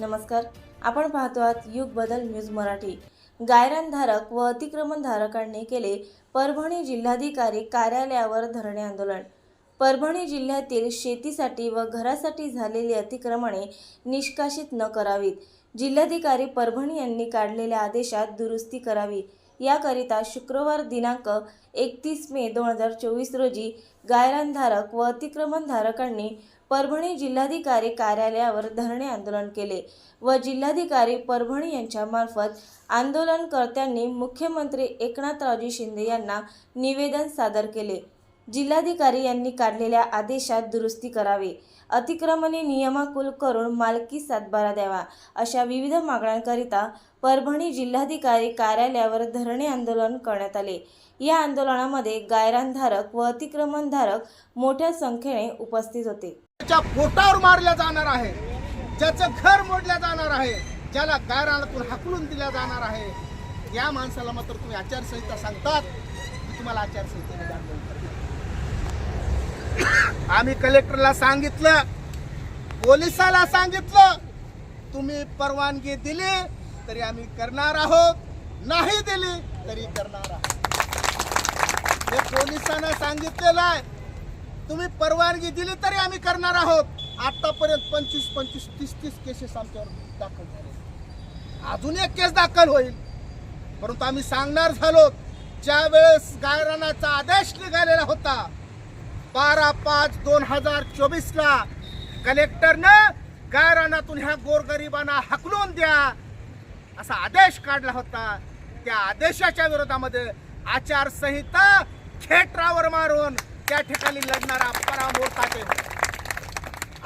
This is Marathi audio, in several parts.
नमस्कार. आपण पाहतो आहात युग बदल न्यूज मराठी. गायरानधारक व अतिक्रमणधारकांनी केले परभणी जिल्हाधिकारी कार्यालयावर धरणे आंदोलन. परभणी जिल्ह्यातील शेतीसाठी व घरासाठी झालेली अतिक्रमणे निष्कासित न करावीत. जिल्हाधिकारी परभणी यांनी काढलेल्या आदेशात दुरुस्ती करावी. याकरिता शुक्रवार दिनांक एकतीस मे दोन हजार चोवीस रोजी गायरानधारक व अतिक्रमणधारकांनी परभणी जिल्हाधिकारी कार्यालयावर धरणे आंदोलन केले व जिल्हाधिकारी परभणी यांच्यामार्फत आंदोलनकर्त्यांनी मुख्यमंत्री एकनाथरावजी शिंदे यांना निवेदन सादर केले. जिल्हाधिकारी यांनी काढलेल्या आदेशात दुरुस्ती करावी. अतिक्रमणे नियमाकुल करून मालकी सातबारा द्यावा अशा विविध मागण्यांकरिता परभणी जिल्हाधिकारी कार्यालयावर धरणे आंदोलन करण्यात आले. या आंदोलनामध्ये गायरानधारक व अतिक्रमणधारक मोठ्या संख्येने उपस्थित होते. त्याच्या पोटावर मारल्या जाणार आहे ज्याचं घर मोडल्या जाणार आहे ज्याला गायरानातून हाकलून दिल्या जाणार आहे या माणसाला मात्र तुम्ही आचारसंहिता सांगतात. तुम्हाला आचारसंहितेने आम्ही कलेक्टरला सांगितलं पोलिसाला सांगितलं तुम्ही परवानगी दिली तरी आम्ही करणार आहोत. नाही दिली तरी करणार आहोत. हे पोलिसांना सांगितलेलं आहे. तुम्ही परवानगी दिली तरी आम्ही करणार आहोत. आतापर्यंत पंचवीस पंचवीस तीस तीस केसेस आमच्यावर दाखल झाले. अजून एक केस दाखल होईल. परंतु आम्ही सांगणार झालो ज्या वेळेस गायरानाचा आदेश निघालेला होता बारा पाच दोन हजार चोवीसला कलेक्टरनं गायरानातून ह्या गोरगरिबांना हकलून द्या असा आदेश काढला होता. त्या आदेशाच्या विरोधामध्ये आचारसंहिता खेटरावर मारून त्या ठिकाणी लढणारा परामोर्चा ते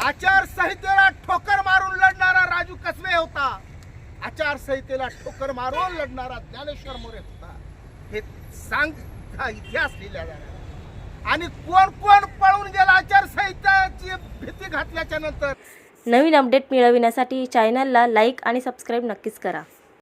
आचारसंहितेला ठोकर मारून लढणारा राजू कसबे होता. आचारसंहितेला ठोकर मारून लढणारा ज्ञानेश्वर मोरे होता. हे सांग इतिहास लिहिला जाणार. आणि कोण कोण पळून गेला आचारसंहिताची भीती घातल्याच्या नंतर. नवीन अपडेट मिळविण्यासाठी चॅनलला लाईक आणि सबस्क्राईब नक्कीच करा.